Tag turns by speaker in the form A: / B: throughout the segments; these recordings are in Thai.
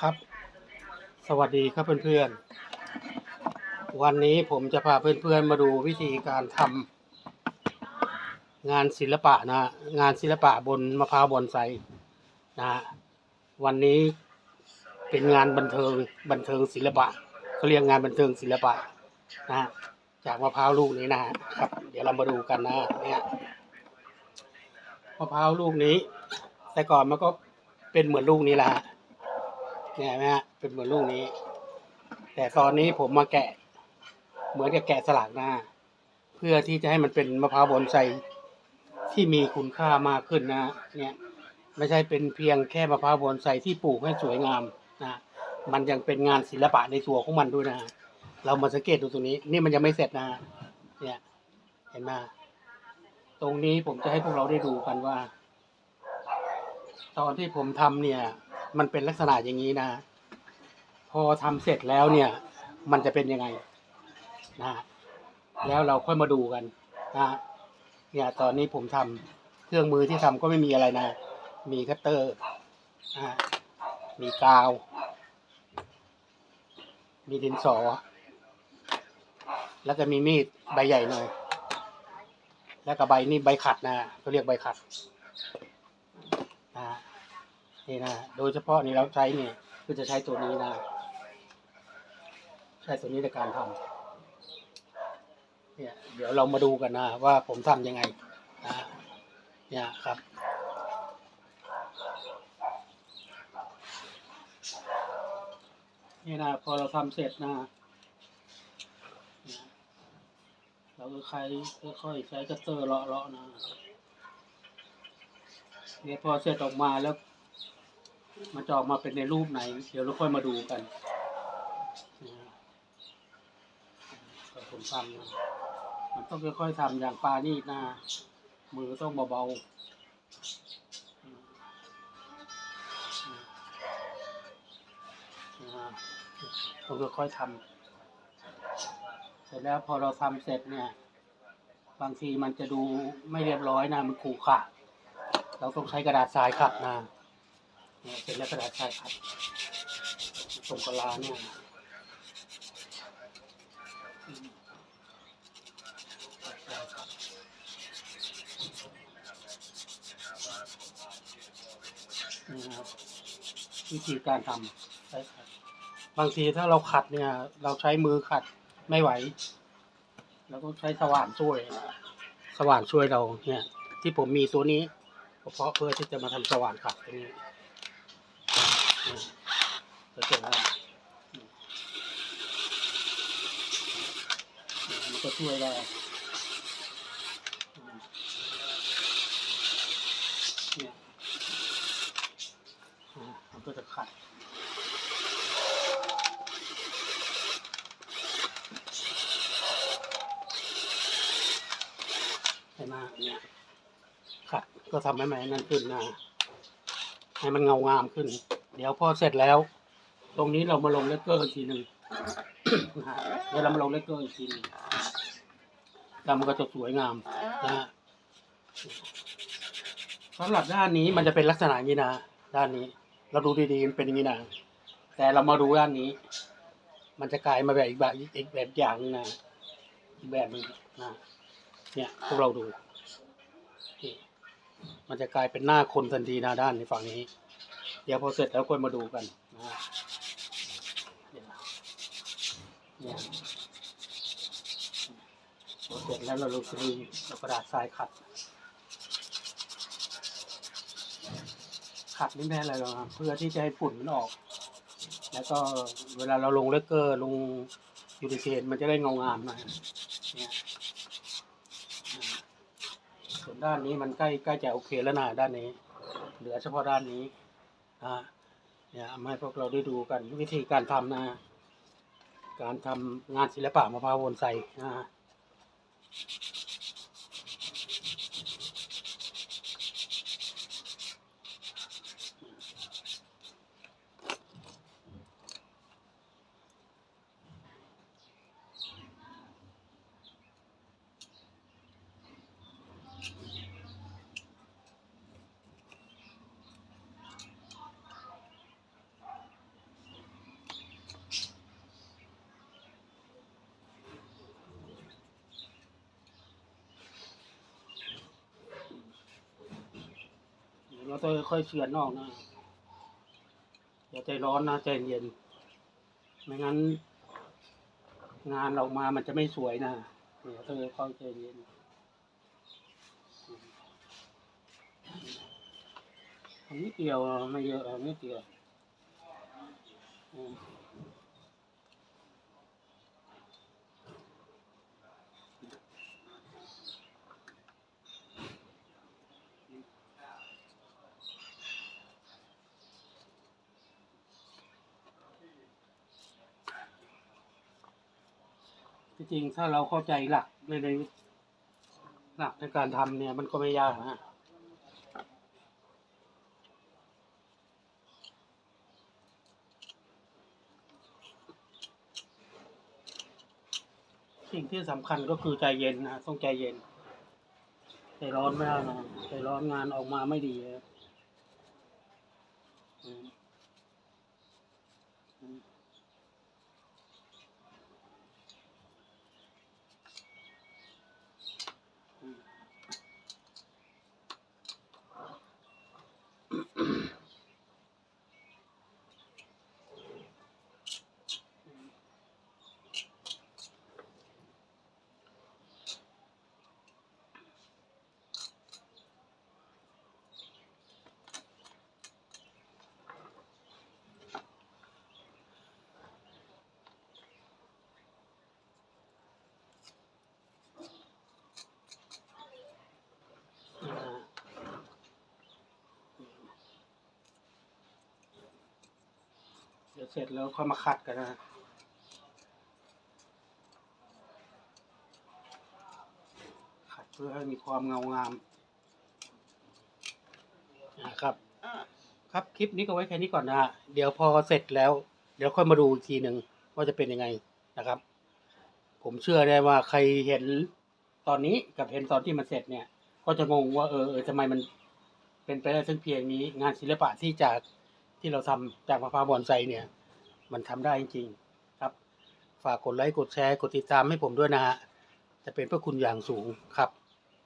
A: ครับ สวัสดีครับเพื่อนๆ วันนี้ผมจะพาเพื่อนๆมาดูวิธีการทำงานศิลปะนะงานศิลปะบนมะพร้าวบอนไซนะวันนี้เป็นงานบันเทิงบันเทิงศิลปะเขาเรียกงานบันเทิงศิลปะนะจากมะพร้าวลูกนี้นะครับ เดี๋ยวเรามาดูกันนะเนี่ยมะพร้าวลูกนี้ แต่ก่อนมันก็เป็นเหมือนลูกนี้แหละฮะ เนี่ยเห็นไหมฮะเป็นเหมือนลูกนี้ แต่ตอนนี้ผมมาแกะ เหมือนกับแกะสลักหน้า เพื่อที่จะให้มันเป็นมะพร้าวบอนไซที่มีคุณค่ามากขึ้นนะเนี่ยไม่ใช่เป็นเพียงแค่มะพร้าวบอนไซที่ปลูกให้สวยงามนะมันยังเป็นงานศิลปะในตัวของมันด้วยนะเรามาสังเกตดูตรงนี้ นี่มันยังไม่เสร็จนะเนี่ยเห็นไหมตรงนี้ผมจะให้พวกเราได้ดูกันว่า ตอนที่ผมทำเนี่ย มันเป็นลักษณะอย่างนี้นะ พอทำเสร็จแล้วเนี่ย มันจะเป็นยังไงนะแล้วเราค่อยมาดูกันนะเนี่ยตอนนี้ผมทำเครื่องมือที่ทำก็ไม่มีอะไรนะ มีคัตเตอร์อ่ามีกาว มีดินสอ แล้วก็มีมีดใบใหญ่หน่อยแล้วก็ใบนี่ใบขัดนะเขาเรียกใบขัดนะ นี่นะ โดยเฉพาะนี่เราใช้เนี่ยคือจะใช้ตัวนี้นะ ใช้ตัวนี้ในการทำเนี่ย เดี๋ยวเรามาดูกันนะ ว่าผมทำยังไงนะเนี่ยครับนี่นะพอเราทำเสร็จนะเนี่ยเราก็ใช้ค่อยๆใช้คัตเตอร์เลาะๆนะเนี่ยพอเสร็จออกมาแล้ว มันจะออกมาเป็นในรูปไหน เดี๋ยวเราค่อยมาดูกันนะก็ผมทำนะมันต้องค่อยๆทำอย่างปลานี่นะ มือต้องเบาๆอืมนะต้องค่อยๆทำเสร็จแล้วพอเราทำเสร็จเนี่ย บางทีมันจะดูไม่เรียบร้อยนะ มันขูขระเราต้องใช้กระดาษทรายขัดนะ เนี่ยเป็นกระดาษทรายขัดตรงกลาเนี่ยนี่ครับวิธีการทำบางทีถ้าเราขัดเนี่ย เราใช้มือขัดไม่ไหวเราก็ใช้สว่านช่วย สว่านช่วยเราเนี่ย ที่ผมมีตัวนี้เพราะเพื่อที่จะมาทำสว่านขัดตรงนี้ จะเจอว่ามันก็ช่วยได้เนี่ยอ่ามันก็จะขัดใช่ไหมเนี่ยขัดก็ทำให้มันนั่นขึ้นนะให้มันเงางามขึ้น เดี๋ยวพอเสร็จแล้ว ตรงนี้เรามาลงเลกเกอร์อีกทีหนึ่งนะฮะเดี๋ยวเรามาลงเลกเกอร์อีกทีหนึ่งแล้วมันก็จะสวยงามนะฮะสำหรับด้านนี้มันจะเป็นลักษณะอย่างนี้นะด้านนี้ เราดูดีๆมันเป็นอย่างนี้นะแต่เรามาดูด้านนี้ มันจะกลายมาแบบอีกแบบอีกแบบอย่างนึงนะอีกแบบนึงนะเนี่ยพวกเราดูนี่มันจะกลายเป็นหน้าคนทันทีนะด้านในฝั่งนี้ เดี๋ยวพอเสร็จแล้วค่อยมาดูกันนะเนี่ยเนี่ยพอเสร็จแล้วเราลงซื้อเรากระดาษทรายขัด ขัดนี่แม่อะไรหรอกครับเพื่อที่จะให้ฝุ่นมันออก แล้วก็เวลาเราลงเลกเกอร์ลงยูนิเทนมันจะได้เงางามหน่อยเนี่ยอ่าส่วนด้านนี้มันใกล้ใกล้จะโอเคแล้วนะด้านนี้ เหลือเฉพาะด้านนี้ อ่าเนี่ยามาให้พวกเราได้ดูกันวิธีการทำนะ การทำงานศิลปะมะพร้าววนไซนะ ก็ต้องค่อยเฉือนออกนะอย่าใจร้อนนะใจเย็น ไม่งั้น งานออกมามันจะไม่สวยนะเนี่ยวเธอค่อยใจเย็นอันนี้เกี่ยวไม่เยอะอันนี้เดียว ที่จริงถ้าเราเข้าใจหลักในในหลักในการทำเนี่ยมันก็ไม่ยากนะสิ่งที่สำคัญก็คือใจเย็นนะต้องใจเย็น ใจร้อนไม่ได้นะใจร้อนงานออกมาไม่ดีเลยอื เดี๋ยวเสร็จแล้วค่อยมาขัดกันนะขัดเพื่อให้มีความเงางามนะครับ ครับคลิปนี้ก็ไว้แค่นี้ก่อนนะฮะเดี๋ยวพอเสร็จแล้ว เดี๋ยวค่อยมาดูอีกทีหนึ่งว่าจะเป็นยังไงนะครับ ผมเชื่อได้ว่าใครเห็นตอนนี้กับเห็นตอนที่มันเสร็จเนี่ย ก็จะงงว่าเออเออทำไมมันเป็นไปได้ถึงเพียงนี้ งานศิลปะที่จาก ที่เราทำจากมะพร้าวบอนไซเนี่ย มันทำได้จริงๆครับ ฝากกดไลค์กดแชร์กดติดตามให้ผมด้วยนะฮะจะเป็นพระคุณอย่างสูงครับ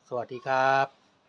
A: สวัสดีครับ